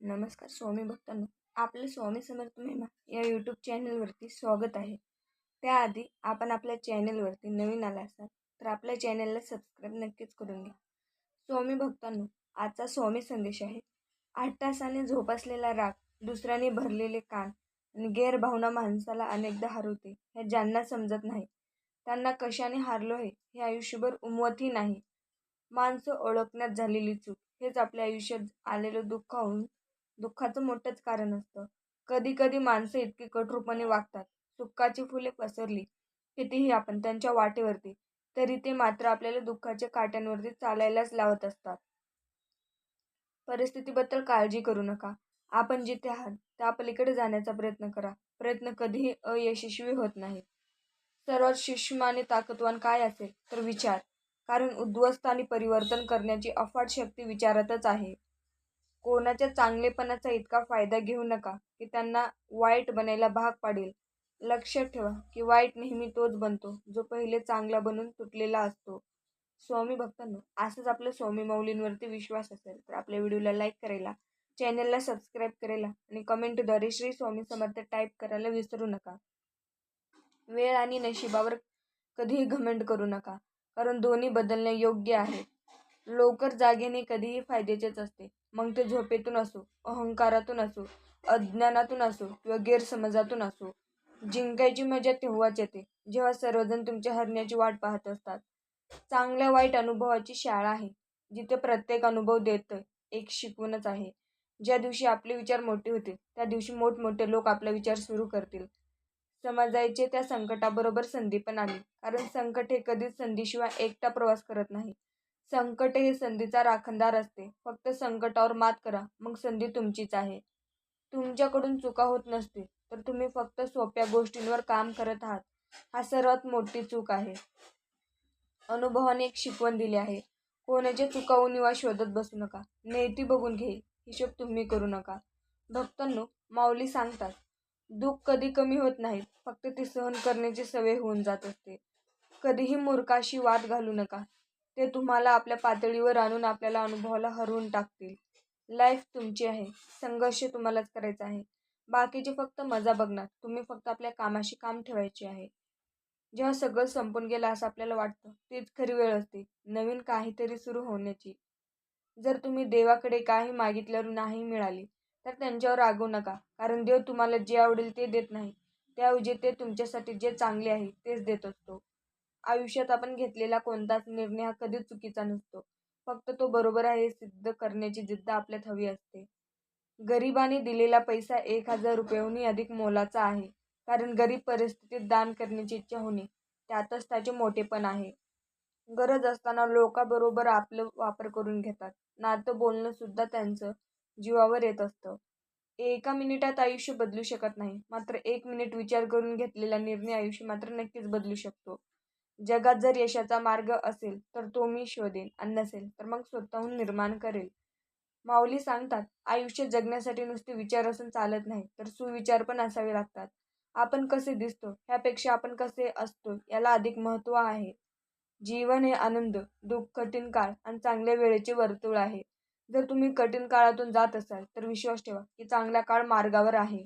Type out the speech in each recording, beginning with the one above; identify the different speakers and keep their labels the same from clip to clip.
Speaker 1: नमस्कार स्वामी भक्तांनो. आपलं स्वामी समर्थ महिमा या यूट्यूब चॅनलवरती स्वागत आहे. त्याआधी आपण आपल्या चॅनलवरती नवीन आला असाल तर आपल्या चॅनलला सबस्क्राईब नक्कीच करून घ्या. स्वामी भक्तांनो आजचा स्वामी संदेश आहे. आठ तासाने झोपासलेला राग दुसऱ्याने भरलेले कान आणि गैरभावना माणसाला अनेकदा हरवते हे ज्यांना समजत नाही. त्यांना कशाने हारलो आहे हे आयुष्यभर उमवतही नाही. माणसं ओळखण्यात झालेली चूक हेच आपल्या आयुष्यात आलेलं दुःख होऊन दुःखाचं मोठंच कारण असतं. कधी कधी माणसं इतकी कठोरपणे वागतात. सुखाची फुले पसरली. कितीही आपण त्यांच्या वाटेवरती तरी ते मात्र आपल्याला दुःखाच्या काट्यांवरती चालायलाच लावत असतात. परिस्थितीबद्दल काळजी करू नका. आपण जिथे आहात त्या पलीकडे जाण्याचा प्रयत्न करा. प्रयत्न कधीही अयशस्वी होत नाही सर्वात सूक्ष्म आणि ताकदवान काय असेल तर विचार. कारण उद्ध्वस्त आणि परिवर्तन करण्याची अफाट शक्ती विचारातच आहे. कोणाच्या चांगलेपणाचा इतका फायदा घेऊ नका की त्यांना वाईट बनायला भाग पाडेल. लक्षात ठेवा की वाईट नेहमी तोच बनतो जो पहिले चांगला बनून तुटलेला असतो. स्वामी भक्तांनो असंच आपलं स्वामी मौलींवरती विश्वास असेल तर आपल्या व्हिडिओला लाईक करायला चॅनलला सबस्क्राईब करायला आणि कमेंटद्वारे श्री स्वामी समर्थ टाईप करायला विसरू नका. वेळ आणि नशिबावर कधीही घमेंट करू नका कारण दोन्ही बदलणे योग्य आहे. लवकर जागेने कधीही फायद्याचेच असते. मग ते झोपेतून असो अहंकारातून असो अज्ञानातून असो किंवा गैरसमजातून असो जिंकायची मजा तेव्हाच येते जेव्हा सर्वजण तुमच्या हरण्याची वाट पाहत असतात. चांगल्या वाईट अनुभवाची शाळा आहे जिथे प्रत्येक अनुभव देतं एक शिकवणच आहे. ज्या दिवशी आपले विचार मोठे होतील त्या दिवशी मोठमोठे लोक आपला विचार सुरू करतील. समजायचे त्या संकटाबरोबर संधी पण आली कारण संकट हे कधीच संधीशिवाय एकटा प्रवास करत नाही. संकट हे संधीचा राखणदार असते. फक्त संकटावर मात करा मग संधी तुमचीच आहे. तुमच्याकडून चुका होत नसतील तर तुम्ही फक्त सोप्या गोष्टींवर काम करत आहात. हा सर्वात मोठी चूक आहे. अनुभवाने एक शिकवण दिली आहे. कोणाच्या चुका उणिवा शोधत बसू नका. नेती बघून घेईल हिशोब तुम्ही करू नका. भक्तांनो माऊली सांगतात दुःख कधी कमी होत नाही. फक्त ती सहन करण्याची सवय होऊन जात असते. कधीही मूर्खाशी वाद घालू नका. ते तुम्हाला आपल्या पातळीवर आणून आपल्याला अनुभवाला हरवून टाकतील. लाईफ तुमची आहे. संघर्ष तुम्हालाच करायचा आहे. बाकीचे फक्त मजा बघणार. तुम्ही फक्त आपल्या कामाशी काम ठेवायचे आहे. जेव्हा सगळं संपून गेलं असं आपल्याला वाटतं तीच खरी वेळ असते. नवीन काहीतरी सुरू होण्याची. जर तुम्ही देवाकडे काही मागितल्यावर नाही मिळाली तर त्यांच्यावर रागवू नका. कारण देव तुम्हाला जे आवडेल ते देत नाही. त्याऐवजी ते तुमच्यासाठी जे चांगले आहे तेच देत असतो. आयुष्यात आपण घेतलेला कोणताच निर्णय हा कधीच चुकीचा नसतो. फक्त तो बरोबर आहे हे सिद्ध करण्याची जिद्द आपल्यात हवी असते. गरिबाने दिलेला पैसा एक हजार रुपयांहूनही अधिक मोलाचा आहे. कारण गरीब परिस्थितीत दान करण्याची इच्छा होणे त्यातच त्याचे मोठेपण आहे. गरज असताना लोकांबरोबर आपलं वापर करून घेतात. नातं बोलणं सुद्धा त्यांचं जीवावर येत असतं. एका मिनिटात आयुष्य बदलू शकत नाही. मात्र एक मिनिट विचार करून घेतलेला निर्णय आयुष्य मात्र नक्कीच बदलू शकतो. जगात जर यशाचा मार्ग असेल तर तो मी शोधेन आणि नसेल तर मग स्वतःहून निर्माण करेल. माऊली सांगतात आयुष्य जगण्यासाठी नुसते विचार असून चालत नाही तर सुविचार पण असावे लागतात. आपण कसे दिसतो ह्यापेक्षा आपण कसे असतो याला अधिक महत्त्व आहे. जीवन हे आनंद दुःख कठीण काळ आणि चांगल्या वेळेचे वर्तुळ आहे. जर तुम्ही कठीण काळातून जात असाल तर विश्वास ठेवा की चांगला काळ मार्गावर आहे.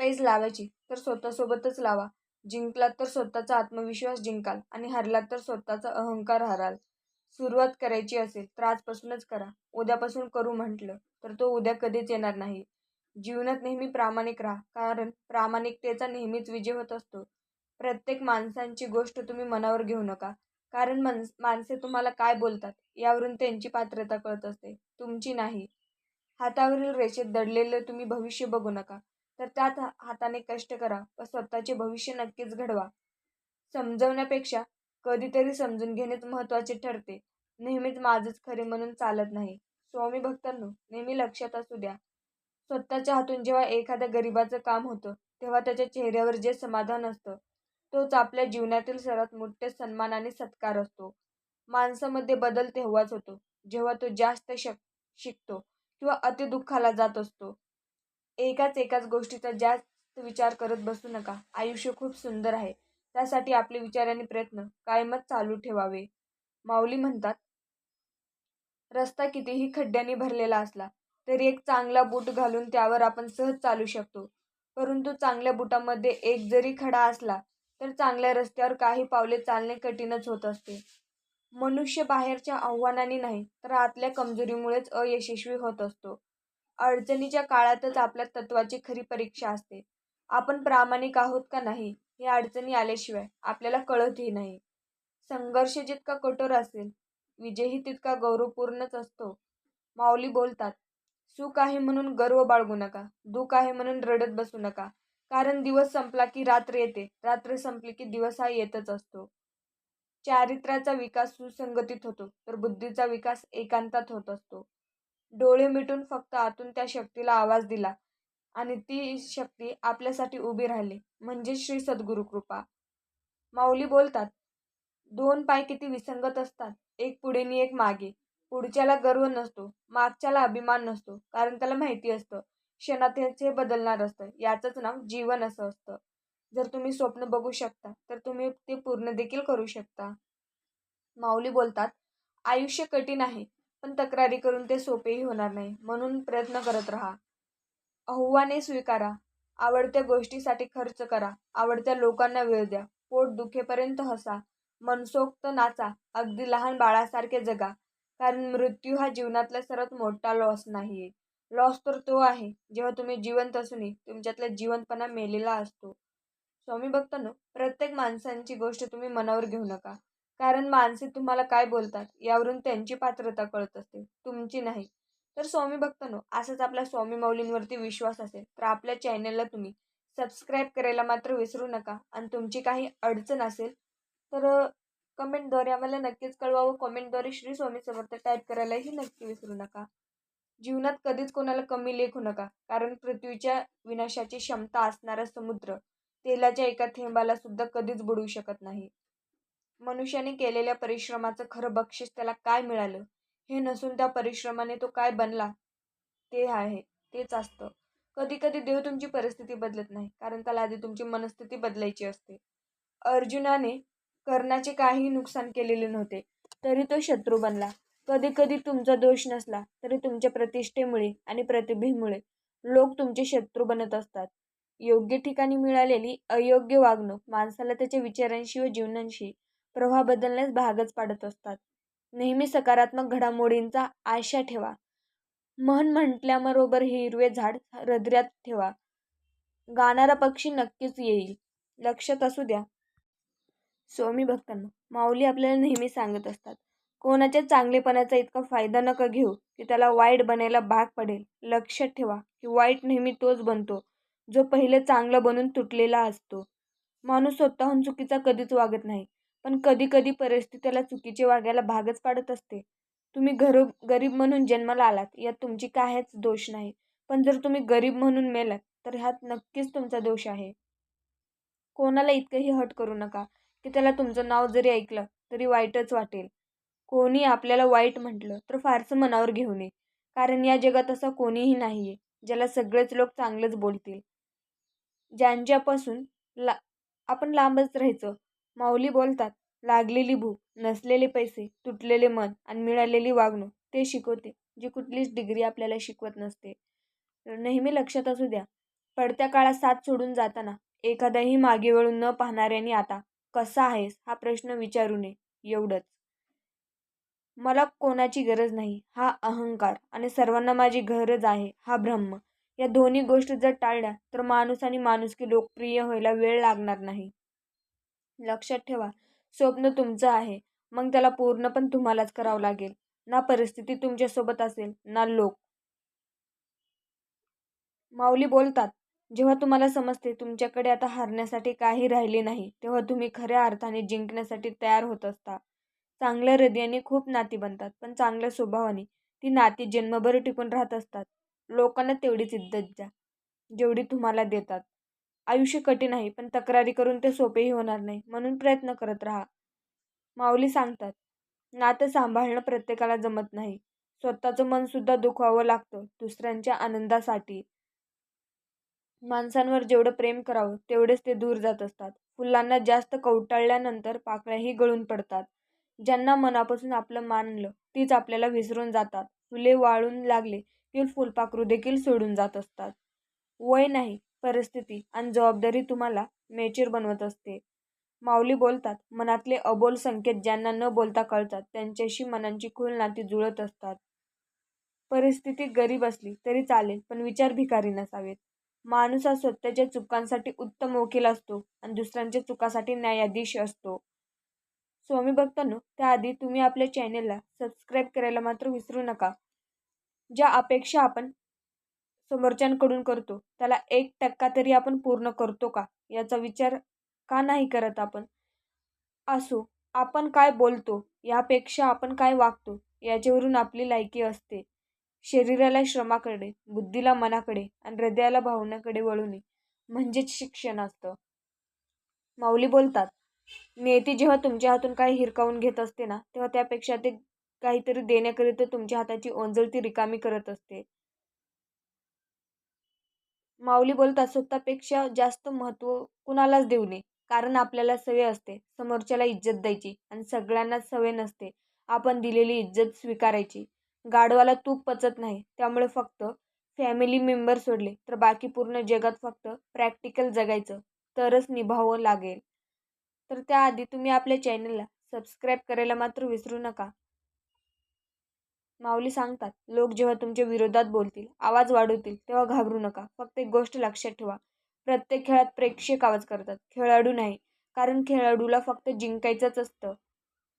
Speaker 1: पैज लावायची तर स्वतःसोबतच लावा. जिंकलात तर स्वतःचा आत्मविश्वास जिंकाल आणि हरलात तर स्वतःचा अहंकार हराल. सुरुवात करायची असेल तर आजपासूनच करा. उद्यापासून करू म्हटलं तर तो उद्या कधीच येणार नाही. जीवनात नेहमी प्रामाणिक राहा कारण प्रामाणिकतेचा नेहमीच विजय होत असतो. प्रत्येक माणसांची गोष्ट तुम्ही मनावर घेऊ नका कारण मनस माणसे तुम्हाला काय बोलतात यावरून त्यांची पात्रता कळत असते तुमची नाही. हातावरील रेषेत दडलेलं तुम्ही भविष्य बघू नका. तर त्यात हाताने कष्ट करा व स्वतःचे भविष्य नक्कीच घडवा. समजवण्यापेक्षा कधीतरी समजून घेणेच महत्त्वाचे ठरते. नेहमीच माझंच खरे म्हणून चालत नाही. स्वामी भक्तांनो नेहमी लक्षात असू द्या. स्वतःच्या हातून जेव्हा एखाद्या गरिबाचं काम होतं तेव्हा त्याच्या चेहऱ्यावर जे समाधान असतं तोच आपल्या जीवनातील सर्वात मोठे सन्मान आणि सत्कार असतो. माणसामध्ये बदल तेव्हाच होतो जेव्हा तो जास्त शक शिकतो किंवा अतिदुःखाला जात असतो. एकाच एकाच गोष्टीचा जास्त विचार करत बसू नका. आयुष्य खूप सुंदर आहे. त्यासाठी आपले विचार आणि प्रयत्न कायमच चालू ठेवावे. माऊली म्हणतात रस्ता कितीही खड्ड्यांनी भरलेला असला तरी एक चांगला बूट घालून त्यावर आपण सहज चालू शकतो. परंतु चांगल्या बुटामध्ये एक जरी खडा असला तर चांगल्या रस्त्यावर काही पावले चालणे कठीणच होत असते. मनुष्य बाहेरच्या आव्हानांनी नाही तर आतल्या कमजोरीमुळेच अयशस्वी होत असतो. अडचणीच्या काळातच आपल्या तत्वाची खरी परीक्षा असते. आपण प्रामाणिक आहोत का नाही हे अडचणी आल्याशिवाय आपल्याला कळतही नाही. संघर्ष जितका कठोर असेल विजयही तितका गौरवपूर्णच असतो. माऊली बोलतात सुख आहे म्हणून गर्व बाळगू नका दुःख आहे म्हणून रडत बसू नका. कारण दिवस संपला की रात्र येते रात्र संपली की दिवस हा येतच असतो. चारित्र्याचा विकास सुसंगतीत होतो तर बुद्धीचा विकास एकांतात होत असतो. डोळे मिटून फक्त आतून त्या शक्तीला आवाज दिला. आणि ती शक्ती आपल्यासाठी उभी राहिली म्हणजे श्री सद्गुरु कृपा. माऊली बोलतात दोन पाय किती विसंगत असतात एक पुढे आणि एक मागे. पुढच्याला गर्व नसतो मागच्याला अभिमान नसतो कारण त्याला माहिती असतं क्षणात हे बदलणार असतं याचंच नाव जीवन असं असतं. जर तुम्ही स्वप्न बघू शकता तर तुम्ही ते पूर्ण देखील करू शकता. माऊली बोलतात आयुष्य कठीण आहे पण तक्रारी करून ते सोपेही होणार नाही. म्हणून प्रयत्न करत राहा. अहवाने स्वीकारा. आवडत्या गोष्टीसाठी खर्च करा. आवडत्या लोकांना वेळ द्या. पोट दुखेपर्यंत हसा. मनसोक्त नाचा. अगदी लहान बाळासारखे जगा. कारण मृत्यू हा जीवनातला सर्वात मोठा लॉस नाही लॉस तर तो आहे. जेव्हा तुम्ही जिवंत असूनही तुमच्यातला जिवंतपणा मेलेला असतो. स्वामी भक्तांनो प्रत्येक माणसांची गोष्ट तुम्ही मनावर घेऊ नका. कारण माणसे तुम्हाला काय बोलतात यावरून त्यांची पात्रता कळत असते तुमची नाही. तर स्वामी भक्तांनो असाच आपल्या स्वामी माऊलींवरती विश्वास असेल तर आपल्या चॅनलला तुम्ही सबस्क्राईब करायला मात्र विसरू नका. आणि तुमची काही अडचण असेल तर कमेंटद्वारे आम्हाला नक्कीच कळवा व कमेंटद्वारे श्री स्वामी समर्थ टाईप करायलाही नक्की विसरू नका. जीवनात कधीच कोणाला कमी लेखू नका कारण पृथ्वीच्या विनाशाची क्षमता असणारा समुद्र तेलाच्या एका थेंबाला सुद्धा कधीच बुडवू शकत नाही. मनुष्याने केलेल्या परिश्रमाचं खरं बक्षीस त्याला काय मिळालं? हे नसून त्या परिश्रमाने तो काय बनला? ते आहे तेच असतं. कधी कधी देव तुमची परिस्थिती बदलत नाही कारण त्याला आधी तुमची मनस्थिती बदलायची असते. अर्जुनाने कर्णाचे काहीही नुकसान केलेले नव्हते तरी तो शत्रू बनला. कधी कधी तुमचा दोष नसला तरी तुमच्या प्रतिष्ठेमुळे आणि प्रतिभेमुळे लोक तुमचे शत्रू बनत असतात. योग्य ठिकाणी मिळालेली अयोग्य वागणूक माणसाला त्याच्या विचारांशी व जीवनांशी प्रवाह बदलण्यास भागच पाडत असतात. नेहमी सकारात्मक घडामोडींचा आशा ठेवा. मन म्हटल्याबरोबर हिरवे झाड हृदयात ठेवा. गाणारा पक्षी नक्कीच येईल. लक्षात असू द्या. स्वामी भक्तांना माऊली आपल्याला नेहमी सांगत असतात कोणाच्या चांगलेपणाचा इतका फायदा नका घेऊ की त्याला वाईट बनायला भाग पडेल. लक्षात ठेवा की वाईट नेहमी तोच बनतो जो पहिले चांगला बनून तुटलेला असतो. माणूस स्वतःहून चुकीचा कधीच वागत नाही. पण कधी कधी परिस्थिती त्याला चुकीचे वागायला भागच पाडत असते. तुम्ही घर गरीब म्हणून जन्माला आलात यात तुमची काहीच दोष नाही. पण जर तुम्ही गरीब म्हणून मेलात तर ह्यात नक्कीच तुमचा दोष आहे. कोणाला इतकंही हट करू नका की त्याला तुमचं नाव जरी ऐकलं तरी वाईटच वाटेल. कोणी आपल्याला वाईट म्हटलं तर फारसं मनावर घेऊ नये. कारण या जगात असं कोणीही नाही आहे ज्याला सगळेच लोक चांगलंच बोलतील. ज्यांच्यापासून ला आपण लांबच राहायचं माऊली बोलतात लागलेली भूक नसलेले पैसे तुटलेले मन आणि मिळालेली वागणूक ते शिकवते जी कुठलीच डिग्री आपल्याला शिकवत नसते. नेहमी लक्षात असू द्या पडत्या काळात साथ सोडून जाताना एखादाही मागे वळून न पाहणाऱ्याने आता कसा आहेस हा प्रश्न विचारू नये एवढंच. मला कोणाची गरज नाही हा अहंकार आणि सर्वांना माझी गरज आहे हा ब्रह्म. या दोन्ही गोष्टी जर टाळल्या तर माणूस आणि माणुसकी लोकप्रिय व्हायला वेळ लागणार नाही. लक्षात ठेवा स्वप्न तुमचं आहे. मग त्याला पूर्ण पण तुम्हालाच करावं लागेल. ना परिस्थिती तुमच्यासोबत असेल ना लोक. माऊली बोलतात जेव्हा तुम्हाला समजते तुमच्याकडे आता हारण्यासाठी काही राहिले नाही तेव्हा तुम्ही खऱ्या अर्थाने जिंकण्यासाठी तयार होत असता. चांगल्या हृदयाने खूप नाती बनतात पण चांगल्या स्वभावाने. ती नाती जन्मभर टिकून राहत असतात. लोकांना तेवढीच इज्जत द्या जेवढी तुम्हाला देतात. आयुष्य कठीण आहे पण तक्रारी करून ते सोपेही होणार नाही म्हणून प्रयत्न करत राहा. माऊली सांगतात नातं सांभाळणं प्रत्येकाला जमत नाही. स्वतःचं मन सुद्धा दुखवावं लागतं दुसऱ्यांच्या आनंदासाठी. माणसांवर जेवढं प्रेम करावं तेवढेच ते दूर जात असतात. फुलांना जास्त कवटाळल्यानंतर पाकळ्याही गळून पडतात. ज्यांना मनापासून आपलं मानलं तीच आपल्याला विसरून जातात. फुले वाळून लागले की फुलपाखरू देखील सोडून जात असतात. वय नाही परिस्थिती आणि जबाबदारी तुम्हाला मेच्युअर बनवत असते. माऊली बोलतात मनातले अबोल संकेत ज्यांना न बोलता कळतात त्यांच्याशी मनांची खुल नाती जुळत असतात. परिस्थिती गरीब असली तरी चालेल पण विचार भिकारी नसावेत. माणूस हा स्वतःच्या चुकांसाठी उत्तम वकील असतो आणि दुसऱ्यांच्या चुकासाठी न्यायाधीश असतो. स्वामी भक्तांनो त्याआधी तुम्ही आपल्या चॅनेलला सबस्क्राईब करायला मात्र विसरू नका. ज्या अपेक्षा आपण समोरच्यांकडून करतो. त्याला एक टक्का तरी आपण पूर्ण करतो का? याचा विचार का नाही करत आपण? असो आपण काय बोलतो यापेक्षा आपण काय वागतो याच्यावरून आपली लायकी असते. शरीराला श्रमाकडे बुद्धीला मनाकडे आणि हृदयाला भावनाकडे वळूने म्हणजेच शिक्षण असतं. माऊली बोलतात नियती जेव्हा तुमच्या हातून काही हिरकावून घेत असते ना तेव्हा त्यापेक्षा ते काहीतरी देण्याकरिता तुमच्या हाताची ओंजळती रिकामी करत असते. माऊली बोलतात स्वतःपेक्षा जास्त महत्त्व कुणालाच देऊ नये. कारण आपल्याला सवय असते. समोरच्याला इज्जत द्यायची आणि सगळ्यांनाच सवय नसते. आपण दिलेली इज्जत स्वीकारायची. गाढवाला तूप पचत नाही. त्यामुळे फक्त फॅमिली मेंबर सोडले. तर बाकी पूर्ण जगात फक्त प्रॅक्टिकल जगायचं. तरच निभावं लागेल. तर त्याआधी तुम्ही आपल्या चॅनलला सबस्क्राईब करायला मात्र विसरू नका. माऊली सांगतात लोक जेव्हा तुमच्या विरोधात बोलतील आवाज वाढवतील तेव्हा घाबरू नका. फक्त एक गोष्ट लक्षात ठेवा. प्रत्येक खेळात प्रेक्षक आवाज करतात. खेळाडू नाही कारण खेळाडूला फक्त जिंकायचंच असतं.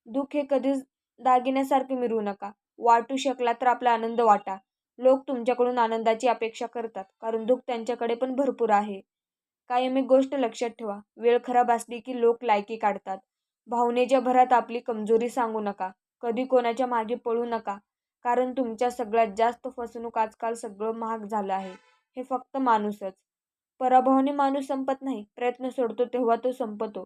Speaker 1: दुःख हे कधीच दागिन्यासारखे मिरवू नका. वाटू शकला तर आपला आनंद वाटा. लोक तुमच्याकडून आनंदाची अपेक्षा करतात कारण दुःख त्यांच्याकडे पण भरपूर आहे. कायम एक गोष्ट लक्षात ठेवा. वेळ खराब असली की लोक लायकी काढतात. भावनेच्या भरात आपली कमजोरी सांगू नका. कधी कोणाच्या मागे पळू नका. कारण तुमच्या सगळ्यात जास्त फसवणूक आजकाल सगळं महाग झालं आहे. हे फक्त माणूसच. पराभवाने माणूस संपत नाही प्रयत्न सोडतो तेव्हा तो संपतो.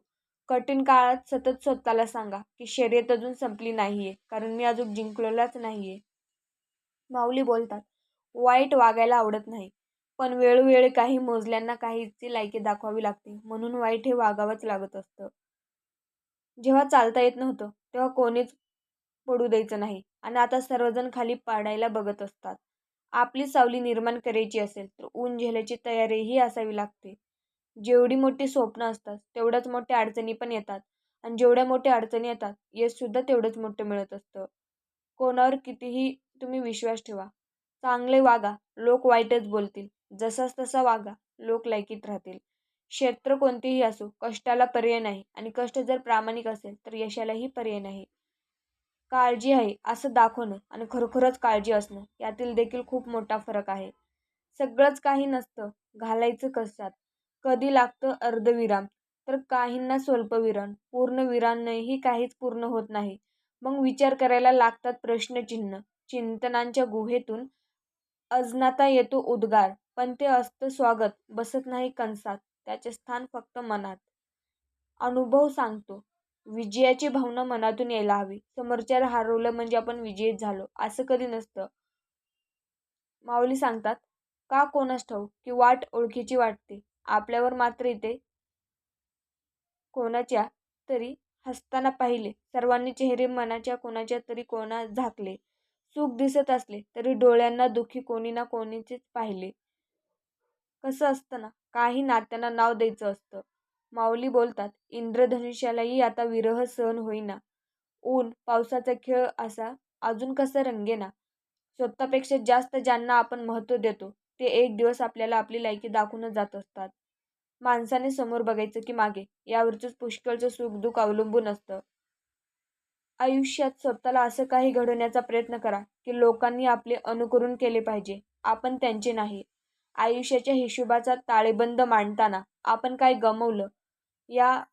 Speaker 1: कठीण काळात सतत स्वतःला सांगा की शर्यत अजून संपली नाहीये कारण मी अजून जिंकलेलाच नाहीये. माऊली बोलतात वाईट वागायला आवडत नाही पण वेळोवेळी काही मोजल्यांना काहीची लायकी दाखवावी लागते म्हणून वाईट हे वागावंच लागत असतं. जेव्हा चालता येत नव्हतं तेव्हा कोणीच पडू द्यायचं नाही. आणि आता सर्वजण खाली पाडायला बघत असतात. आपली सावली निर्माण करायची असेल तर ऊन झेलायची तयारीही असावी लागते. जेवढी मोठी स्वप्न असतात तेवढ्याच मोठ्या अडचणी पण येतात आणि जेवढ्या मोठ्या अडचणी येतात यशसुद्धा तेवढंच मोठं मिळत असतं. कोणावर कितीही तुम्ही विश्वास ठेवा. चांगले वागा लोक वाईटच बोलतील. जसाच तसा वागा लोक लायकीत राहतील. क्षेत्र कोणतेही असो कष्टाला पर्याय नाही आणि कष्ट जर प्रामाणिक असेल तर यशालाही पर्याय नाही. काळजी आहे असं दाखवणं आणि खरोखरच काळजी असणं यातील देखील खूप मोठा फरक आहे. सगळंच काही नसतं घालायचं कशात? कधी लागतं अर्धविराम? तर काहींना स्वल्पविराम. पूर्ण काहीच पूर्ण होत नाही. मग विचार करायला लागतात प्रश्नचिन्ह. चिंतनांच्या गुहेतून अजनाता येतो उद्गार. पण ते असतं स्वागत. बसत नाही कंसात त्याचे स्थान फक्त मनात. अनुभव सांगतो. विजयाची भावना मनातून यायला हवी. समोरच्याला हरवलं म्हणजे आपण विजयीत झालो. असं कधी नसतं. माऊली सांगतात का कोणास ठाऊ की वाट ओळखीची वाटते. आपल्यावर मात्र इथे कोणाच्या तरी हसताना पाहिले. सर्वांनी चेहरे मनाच्या कोणाच्या तरी कोणा झाकले. सुख दिसत असले तरी डोळ्यांना दुखी कोणी ना कोणीचेच पाहिले. कसं असतं ना काही नात्यांना नाव द्यायचं असतं. माऊली बोलतात इंद्रधनुष्यालाही आता विरह सहन होईना. ऊन पावसाचा खेळ असा अजून कसं रंगेना? स्वतःपेक्षा जास्त ज्यांना आपण महत्त्व देतो ते एक दिवस आपल्याला आपली लायकी दाखवूनच जात असतात. माणसाने समोर बघायचं की मागे यावरचंच पुष्कळचं सुख दुःख अवलंबून असतं. आयुष्यात स्वतःला असं काही घडवण्याचा प्रयत्न करा की लोकांनी आपले अनुकरण केले पाहिजे आपण त्यांचे नाही. आयुष्याच्या हिशोबाचा ताळेबंद मांडताना आपण काय गमवलं या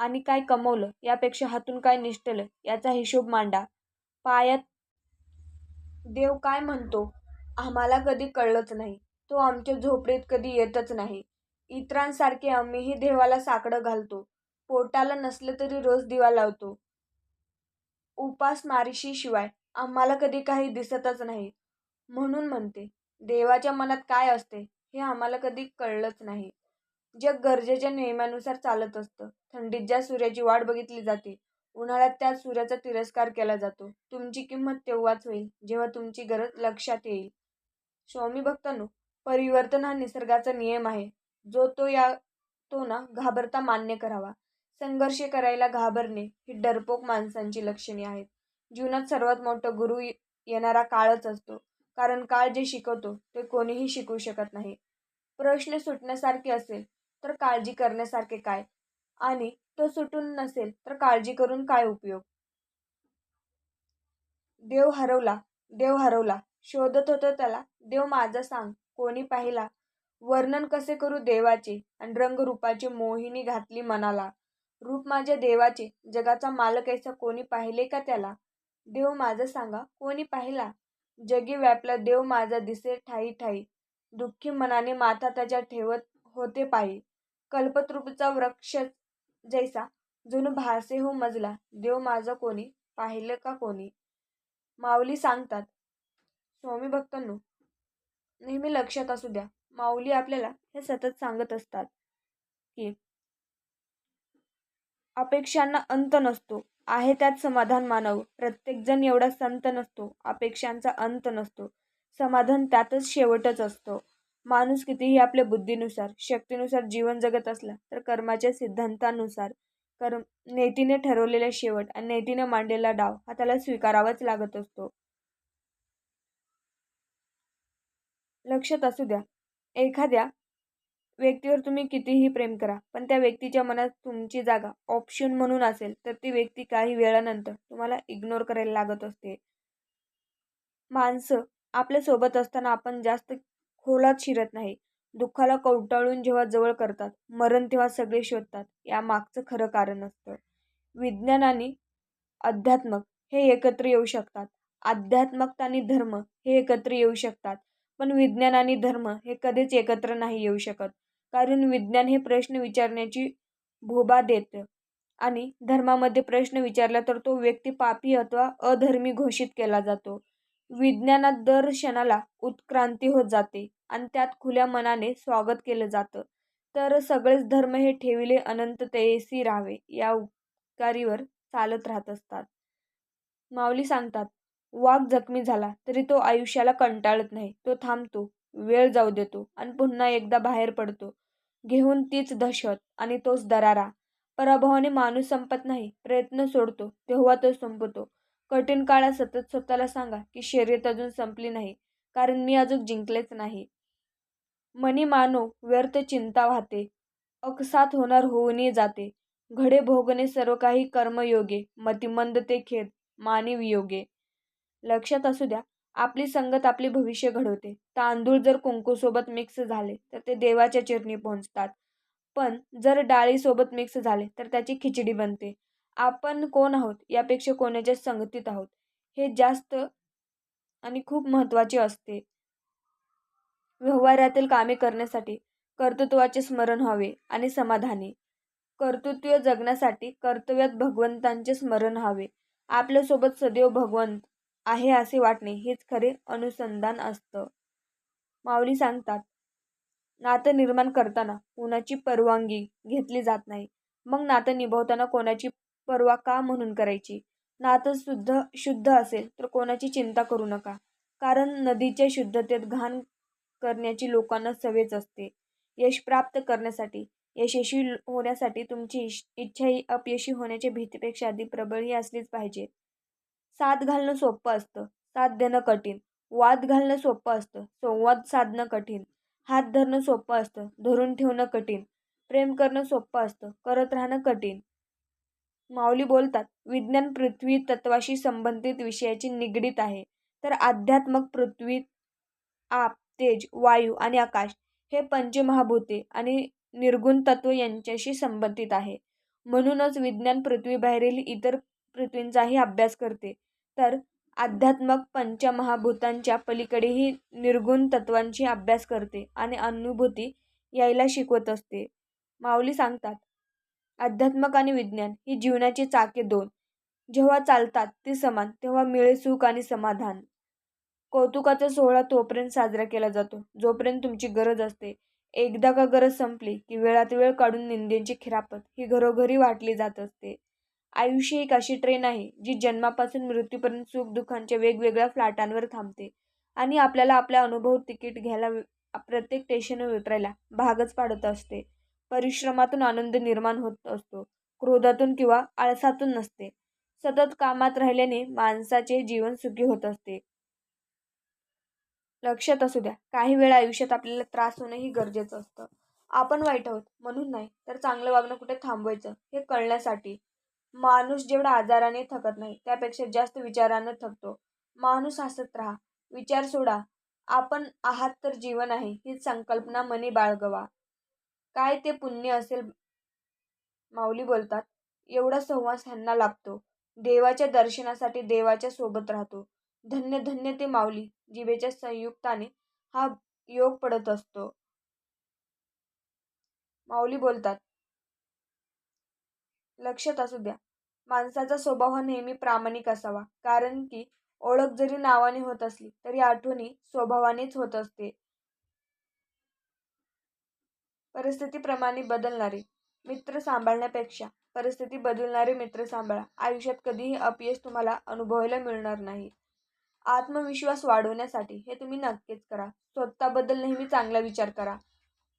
Speaker 1: आणि काय कमवलं यापेक्षा हातून काय निष्ठलं याचा हिशोब मांडा. पायात देव काय म्हणतो आम्हाला कधी कळलंच नाही. तो आमच्या झोपडीत कधी येतच नाही. इतरांसारखे आम्हीही देवाला साकडं घालतो. पोटाला नसलं तरी रोज दिवा लावतो. उपास शिवाय आम्हाला कधी काही दिसतच नाही. म्हणून म्हणते देवाच्या मनात काय असते हे आम्हाला कधी कळलंच नाही. जग गरजेच्या नियमानुसार चालत असतं. थंडीत ज्या सूर्याची वाट बघितली जाते उन्हाळ्यात त्या सूर्याचा तिरस्कार केला जातो. तुमची किंमत तेव्हाच होईल जेव्हा तुमची गरज लक्षात येईल. स्वामी भक्तांनो परिवर्तन हा निसर्गाचा नियम आहे. जो तो या तो ना घाबरता मान्य करावा. संघर्ष करायला घाबरणे ही डरपोक माणसांची लक्षणे आहेत. जीवनात सर्वात मोठं गुरु येणारा काळच असतो. कारण काळ जे शिकवतो ते कोणीही शिकवू शकत नाही. प्रश्न सुटण्यासारखे असेल तर काळजी करण्यासारखे काय? आणि तो सुटून नसेल तर काळजी करून काय उपयोग? देव हरवला देव हरवला. शोधत होतो त्याला देव माझा सांग कोणी पाहिला? वर्णन कसे करू देवाचे? आणि रंगरूपाची मोहिनी घातली मनाला. रूप माझ्या देवाचे जगाचा मालक ऐसा कोणी पाहिले का त्याला? देव माझा सांगा कोणी पाहिला? जगी व्यापला देव माझा दिसे ठाई ठाई. दुःखी मनाने माथा त्याच्या ठेवत होते पायी. कल्पतरूपचा वृक्ष जैसा. जणू भासे हो मजला. देव माझा कोणी? पाहिलं का कोणी? माऊली सांगतात. स्वामी भक्तांनो नेहमी लक्षात असू द्या माऊली आपल्याला हे सतत सांगत असतात की अपेक्षांना अंत नसतो. आहे त्यात समाधान मानव. प्रत्येकजण एवढा संत नसतो. अपेक्षांचा अंत नसतो. समाधान त्यातच शेवटच असतो. माणूस कितीही आपल्या बुद्धीनुसार शक्तीनुसार जीवन जगत असला तर कर्माच्या सिद्धांतानुसार कर्म नेतीने ठरवलेला शेवट आणि नेतीने मांडलेला डाव हा त्याला स्वीकारावाच लागत असतो. लक्षात असू द्या एखाद्या व्यक्तीवर तुम्ही कितीही प्रेम करा पण त्या व्यक्तीच्या मनात तुमची जागा ऑप्शन म्हणून असेल तर ती व्यक्ती काही वेळानंतर तुम्हाला इग्नोर करायला लागत असते. माणसं आपल्यासोबत असताना आपण जास्त खोलात शिरत नाही. दुःखाला कवटाळून जेव्हा जवळ करतात मरण तेव्हा सगळे शोधतात. या मागचं खरं कारण असतं. विज्ञान आणि अध्यात्मक हे एकत्र येऊ शकतात. आध्यात्मकता आणि धर्म हे एकत्र येऊ शकतात. पण विज्ञान आणि धर्म हे कधीच एकत्र नाही येऊ शकत. कारण विज्ञान हे प्रश्न विचारण्याची भोबा देतं. आणि धर्मामध्ये प्रश्न विचारला तर तो व्यक्ती पापी अथवा अधर्मी घोषित केला जातो. विज्ञानात दर क्षणाला उत्क्रांती होत जाते आणि त्यात खुल्या मनाने स्वागत केलं जातं. तर सगळेच धर्म हे ठेविले अनंततेयसी राहावे या उपकारीवर चालत राहत असतात. माऊली सांगतात वाघ जखमी झाला तरी तो आयुष्याला कंटाळत नाही तो थांबतो वेळ जाऊ देतो आणि पुन्हा एकदा बाहेर पडतो. घेऊन तीच दहशत आणि तोच दरारा. पराभवाने माणूस संपत नाही प्रयत्न सोडतो तेव्हा तो संपतो. कठीण काळात सतत स्वतःला सांगा की शर्यत अजून संपली नाही कारण मी अजून जिंकलेच नाही. मनी मानो व्यर्थ चिंता वाहते. अकसात होणार होऊनही जाते. घडे भोगणे सर्व काही कर्मयोगे मतिमंद ते खेद मानव योगे. लक्षात असू द्या आपली संगत आपले भविष्य घडवते. तांदूळ जर कुंकूसोबत मिक्स झाले तर ते देवाच्या चिरणी पोहोचतात. पण जर डाळीसोबत मिक्स झाले तर त्याची खिचडी बनते. आपण कोण आहोत? यापेक्षा कोणाच्या संगतीत आहोत? हे जास्त आणि खूप महत्त्वाचे असते. व्यवहारातील कामे करण्यासाठी कर्तृत्वाचे स्मरण व्हावे आणि समाधानी. कर्तृत्व जगण्यासाठी कर्तव्यात भगवंतांचे स्मरण हवे आपल्यासोबत सदैव भगवंत आहे असे वाटणे हेच खरे अनुसंधान असतं. माऊली सांगतात नातं निर्माण करताना कोणाची परवानगी घेतली जात नाही. मग नातं निभवताना कोणाची परवा का म्हणून करायची? नातं शुद्ध शुद्ध असेल तर कोणाची चिंता करू नका. कारण नदीच्या शुद्धतेत घाण करण्याची लोकांना सवयच असते. यश प्राप्त करण्यासाठी यशस्वी होण्यासाठी तुमची इच्छा ही अपयशी होण्याच्या भीतीपेक्षा आधी प्रबळ ही असलीच पाहिजे. साथ घालणं सोपं असतं. साथ देणं कठीण. वाद घालणं सोपं असतं. संवाद साधणं कठीण. हात धरणं सोपं असतं. धरून ठेवणं कठीण. प्रेम करणं सोपं असतं. करत राहणं कठीण. माऊली बोलतात विज्ञान पृथ्वी तत्वाशी संबंधित विषयाची निगडीत आहे. तर आध्यात्मक पृथ्वी आप तेज वायू आणि आकाश हे पंचमहाभूते आणि निर्गुण तत्व यांच्याशी संबंधित आहे. म्हणूनच विज्ञान पृथ्वीबाहेरील इतर पृथ्वींचाही अभ्यास करते. तर आध्यात्मक पंचमहाभूतांच्या पलीकडेही निर्गुण तत्वांची अभ्यास करते आणि अनुभूती यायला शिकवत असते. माऊली सांगतात अध्यात्मक आणि विज्ञान ही जीवनाची चाके दोन. जेव्हा चालतात ती समान तेव्हा मिळे सुख आणि समाधान. कौतुकाचा सोहळा तोपर्यंत साजरा केला जातो. जोपर्यंत तुमची गरज असते. एकदा का गरज संपली की वेळात वेळ काढून निंदेची खिरापत ही घरोघरी वाटली जात असते. आयुष्य एक अशी ट्रेन आहे जी जन्मापासून मृत्यूपर्यंत सुख दुःखांच्या वेगवेगळ्या फ्लॅटांवर थांबते आणि आपल्याला आपला अनुभव तिकीट घ्यायला प्रत्येक स्टेशनवर उतरायला भागच पाडत असते. परिश्रमातून आनंद निर्माण होत असतो. क्रोधातून किंवा आळसातून नसते. सतत कामात राहिल्याने माणसाचे जीवन सुखी होत असते. लक्षात असू द्या काही वेळा आयुष्यात आपल्याला त्रास होणंही गरजेचं असतं. आपण वाईट आहोत म्हणून नाही तर चांगलं वागणं कुठे थांबवायचं हे कळण्यासाठी. माणूस जेवढा आजाराने थकत नाही त्यापेक्षा जास्त विचारानं थकतो. माणूस हसत राहा विचार सोडा. आपण आहात तर जीवन आहे ही संकल्पना मनी बाळगवा. काय ते पुण्य असेल? माऊली बोलतात एवढा संवास ह्यांना लाभतो देवाच्या दर्शनासाठी देवाच्या सोबत राहतो. धन्य धन्य ते माऊली जिभेच्या संयुक्ताने हा योग पडत असतो. माऊली बोलतात लक्षात असू द्या माणसाचा स्वभाव हा नेहमी प्रामाणिक असावा. कारण की ओळख जरी नावाने होत असली तरी आठवणी स्वभावानेच होत असते. परिस्थितीप्रमाणे बदलणारे. मित्र सांभाळण्यापेक्षा परिस्थिती बदलणारे मित्र सांभाळा. आयुष्यात कधीही अपयश तुम्हाला अनुभवायला मिळणार नाही. आत्मविश्वास वाढवण्यासाठी हे तुम्ही नक्कीच करा. स्वतःबद्दल नेहमी चांगला विचार करा.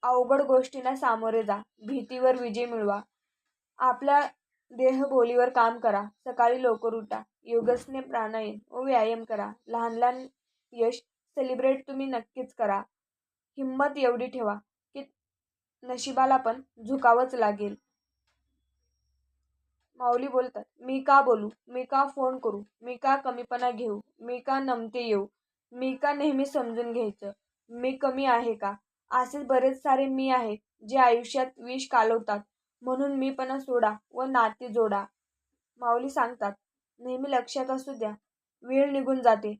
Speaker 1: अवघड गोष्टींना सामोरे जा. भीतीवर विजय मिळवा. आपल्या देहबोलीवर काम करा. सकाळी लवकर उठा. योगसने प्राणायाम व व्यायाम करा. लहान लहान यश सेलिब्रेट तुम्ही नक्कीच करा. हिंमत एवढी ठेवा. नशिबाला पण झुकावंच लागेल. माऊली बोलतात मी का बोलू? मी का फोन करू? मी का कमीपणा घेऊ? मी का नमते येऊ? मी का नेहमी समजून घ्यायचं? मी कमी आहे का? असे बरेच सारे मी आहेत जे आयुष्यात विष कालवतात. म्हणून मीपणा सोडा व नाते जोडा. माऊली सांगतात नेहमी लक्षात असू द्या वेळ निघून जाते.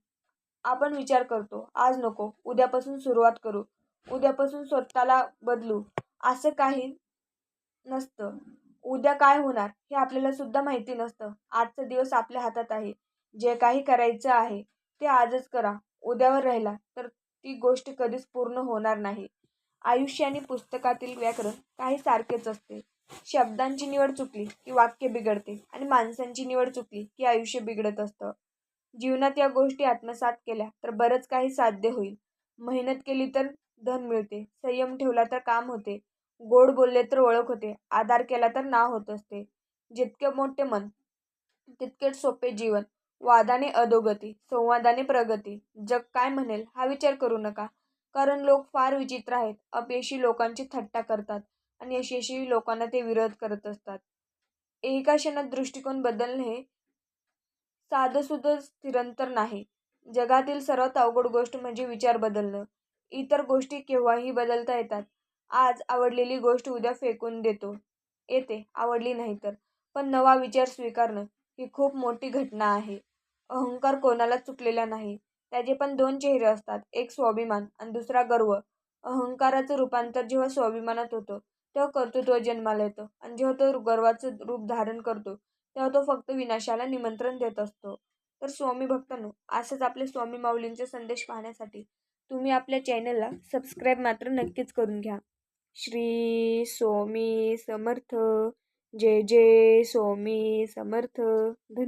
Speaker 1: आपण विचार करतो आज नको उद्यापासून सुरुवात करू. उद्यापासून स्वतःला बदलू. असं काही नसतं. उद्या काय होणार हे आपल्याला सुद्धा माहिती नसतं. आजचा दिवस आपल्या हातात आहे. जे काही करायचं आहे ते आजच करा. उद्यावर राहिला तर ती गोष्ट कधीच पूर्ण होणार नाही. आयुष्य आणि पुस्तकातील व्याकरण काही सारखेच असते. शब्दांची निवड चुकली की वाक्य बिघडते आणि माणसांची निवड चुकली की आयुष्य बिघडत असतं. जीवनात या गोष्टी आत्मसात केल्या तर बरंच काही साध्य होईल. मेहनत केली तर धन मिळते. संयम ठेवला तर काम होते. गोड बोलले तर ओळख होते. आधार केला तर नाव होत असते. जितके मोठे मन तितकेच सोपे जीवन. वादाने अधोगती संवादाने प्रगती. जग काय म्हणेल हा विचार करू नका. कारण लोक फार विचित्र आहेत. अपयशी लोकांची थट्टा करतात आणि यशस्वी लोकांना ते विरोध करत असतात. एका क्षणात दृष्टिकोन बदलणे हे साधंसुद्धा स्थिरंतर नाही. जगातील सर्वात अवघड गोष्ट म्हणजे विचार बदलणं. इतर गोष्टी केव्हाही बदलता येतात. आज आवडलेली गोष्ट उद्या फेकून देतो. येते आवडली नाही तर. पण नवा विचार स्वीकारणं ही खूप मोठी घटना आहे. अहंकार कोणाला चुकलेला नाही. त्याचे पण दोन चेहरे असतात एक स्वाभिमान आणि दुसरा गर्व. अहंकाराचं रूपांतर जेव्हा स्वाभिमानात होतं तेव्हा कर्तृत्व जन्माला येतं आणि जेव्हा तो गर्वाचं रूप धारण करतो तेव्हा तो फक्त विनाशाला निमंत्रण देत असतो. तर स्वामी भक्तांनो असंच आपले स्वामी माऊलींचे संदेश पाहण्यासाठी तुम्ही आपल्या चॅनलला सबस्क्राईब मात्र नक्कीच करून घ्या. श्री स्वामी समर्थ. जय जय स्वामी समर्थ. धन्य